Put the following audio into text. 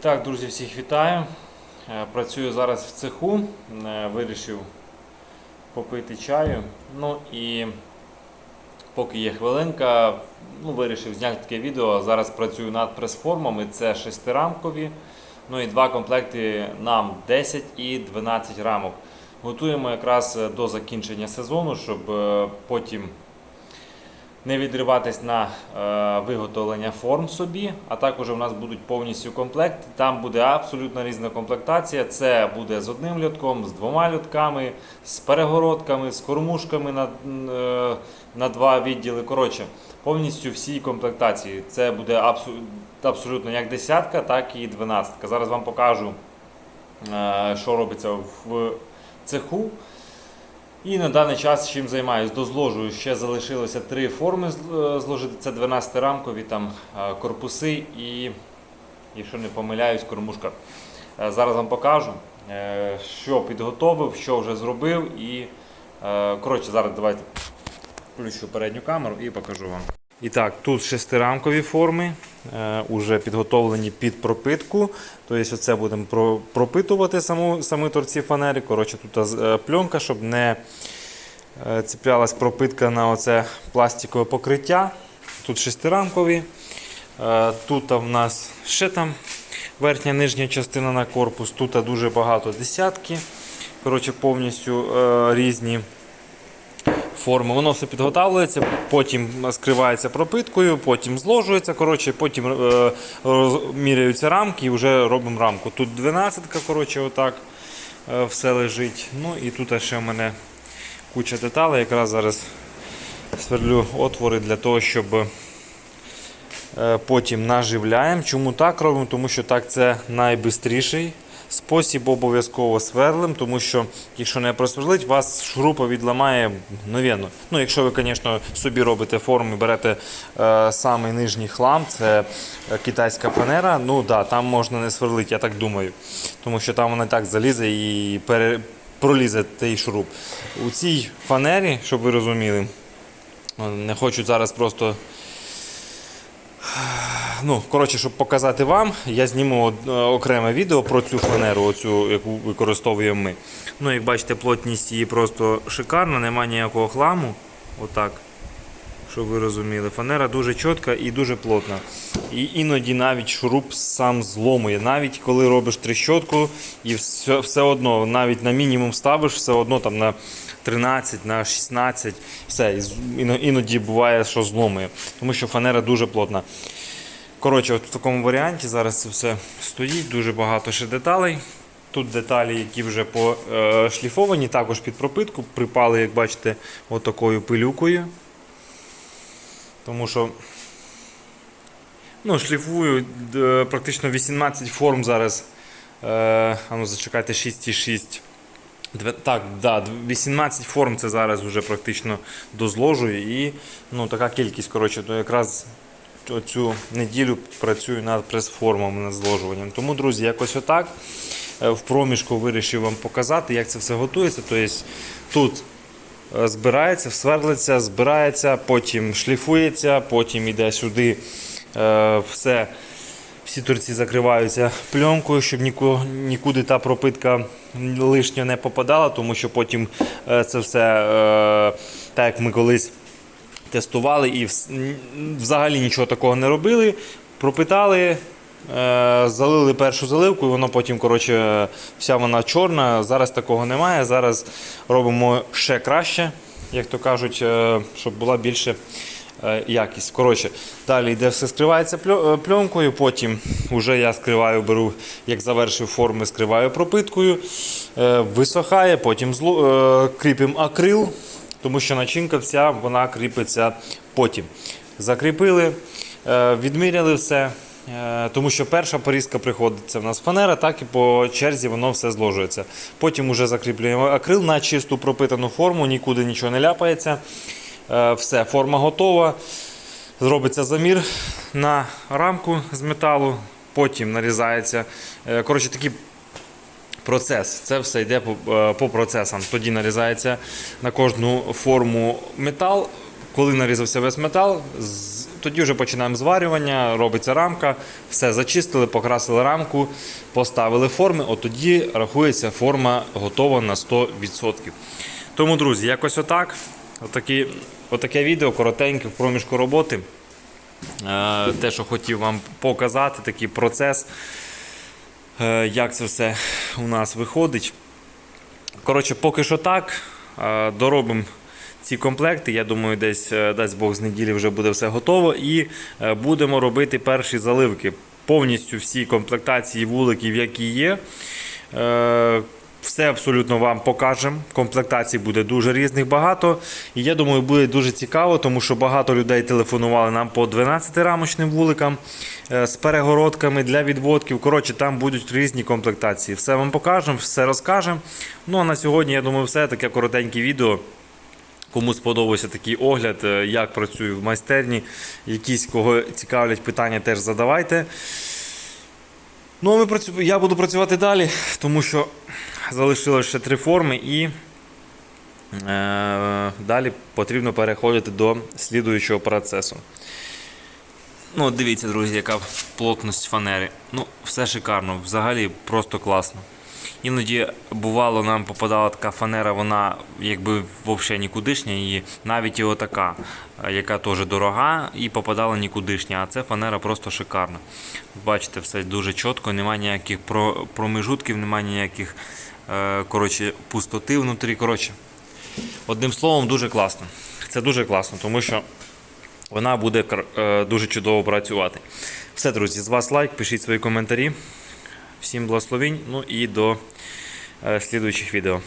Так, друзі, всіх вітаю. Е, Працюю зараз в цеху. Е, Вирішив попити чаю. Ну і поки є хвилинка, ну, вирішив зняти таке відео. Зараз працюю над прес-формами. Це шестирамкові. Ну і два комплекти нам 10 і 12 рамок. Готуємо якраз е, до закінчення сезону, щоб потім не відриватись на е, виготовлення форм собі, а також у нас будуть повністю комплекти. Там буде абсолютно різна комплектація. Це буде з одним льотком, з двома льотками, з перегородками, з кормушками на, е, на два відділи. Коротше, повністю всі комплектації. Це буде абсолютно як десятка, так і дванадцятка. Зараз вам покажу, е, що робиться в цеху. І на даний час чим займаюсь? Дозложую. Ще залишилося три форми е, зложити. Це 12-рамкові там е, корпуси і, якщо не помиляюсь, кормушка. Е, Зараз вам покажу, що підготовив, що вже зробив. І коротше, зараз давайте включу передню камеру і покажу вам. І так, тут шестирамкові форми, е, уже підготовлені під пропитку. Тобто оце будемо пропитувати саму, самі торці фанери. Коротше, тут е, пленка, щоб не е, цеплялась пропитка на оце пластикове покриття. Тут шестирамкові. Е, Тут в нас ще там верхня нижня частина на корпус. Тут дуже багато десятки. Коротше, повністю е, різні форми. Воно все підготавлюється, потім скривається пропиткою, потім зложується, коротше, потім е, міряються рамки і вже робимо рамку. Тут 12 коротше, отак е, все лежить. Ну і тут ще в мене куча деталей. Якраз зараз сверлю отвори для того, щоб потім наживляємо. Чому так робимо? Тому що так це найбистріший спосіб обов'язково сверлим, тому що якщо не просверлить, вас шурупа відламає мгновенно. Ну, якщо ви, звісно, собі робите форму і берете е, самий нижній хлам, це е, китайська фанера, ну да, там можна не сверлити, я так думаю. Тому що там вона так залізе і пере, пролізе той шуруп. У цій фанері, щоб ви розуміли, не хочу зараз просто Ну, коротше, щоб показати вам, я зніму е, окреме відео про цю фанеру, оцю, яку використовуємо ми. Ну, як бачите, плотність її просто шикарна, немає ніякого хламу. Отак. Щоб ви розуміли. Фанера дуже чітка і дуже плотна. І іноді навіть шуруп сам зломує. Навіть коли робиш трещотку, і все, все одно, навіть на мінімум ставиш, все одно там на 13, на 16, все. Іноді буває, що зломує. Тому що фанера дуже плотна. Коротше, от в такому варіанті зараз це все стоїть, дуже багато ще деталей. Тут деталі, які вже пошліфовані, також під пропитку, припали, як бачите, отакою пилюкою. Тому що ну, шліфую е, практично 18 форм зараз. Е, а ну зачекайте 6,6. Так, да, 18 форм це зараз вже практично дозложую. І ну, така кількість, коротше, то якраз цю неділю працюю над прес-формами, над зложуванням. Тому, друзі, якось отак. Е, В проміжку вирішив вам показати, як це все готується. Тобто тут е, збирається, сверлиться, збирається, потім шліфується, потім йде сюди е, все. Всі торці закриваються пленкою, щоб нікуди та пропитка лишня не попадала, тому що потім е, це все, е, так як ми колись тестували і взагалі нічого такого не робили. Пропитали, е, залили першу заливку, і воно потім, коротше, вся вона чорна. Зараз такого немає. Зараз робимо ще краще, як то кажуть, щоб була більше якість. Коротше, далі йде все скривається е, пленкою, потім вже я скриваю, беру, як завершив форми, скриваю пропиткою, е, висохає, потім е, кріпимо акрил, тому що начинка вся вона кріпиться потім. Закріпили, е, відміряли все. е, Тому що перша порізка приходиться в нас фанера, так і по черзі воно все зложується. Потім вже закріплюємо акрил на чисту пропитану форму, нікуди нічого не ляпається. Е, Все, форма готова. Зробиться замір на рамку з металу, потім нарізається. Е, Коротше, такий процес. Це все йде по, е, по процесам. Тоді нарізається на кожну форму метал. Коли нарізався весь метал, тоді вже починаємо зварювання, робиться рамка, все зачистили, покрасили рамку, поставили форми, от тоді рахується форма готова на 100%. Тому, друзі, якось отак. Отакі, отаке відео коротеньке в проміжку роботи. Е, Те, що хотів вам показати, такий процес, е, як це все у нас виходить. Коротше, поки що так. Е, Доробимо ці комплекти. Я думаю, десь дасть Бог з неділі вже буде все готово. І будемо робити перші заливки. Повністю всі комплектації вуликів, які є. Все абсолютно вам покажемо. Комплектацій буде дуже різних багато. І я думаю, буде дуже цікаво, тому що багато людей телефонували нам по 12-рамочним вуликам е, з перегородками для відводків. Коротше, там будуть різні комплектації. Все вам покажемо, все розкажемо. Ну а на сьогодні, я думаю, все таке коротеньке відео. Кому сподобався такий огляд, е, як працюю в майстерні, якісь кого цікавлять питання, теж задавайте. Ну, а ми працю... я буду працювати далі, тому що залишилося ще три форми і е... далі потрібно переходити до слідуючого процесу. Ну, дивіться, друзі, яка плотність фанери. Ну, все шикарно, взагалі просто класно. Іноді бувало, нам попадала така фанера, вона якби взагалі нікудишня, і навіть і отака, е, яка теж дорога, і попадала нікудишня. А це фанера просто шикарна. Бачите, все дуже чітко, немає ніяких промежутків, немає ніяких е, коротше, пустоти внутрі. Коротше, одним словом, дуже класно. Це дуже класно, тому що вона буде е, дуже чудово працювати. Все, друзі, з вас лайк, пишіть свої коментарі. Всім благословінь, ну і до е, слідуючих відео.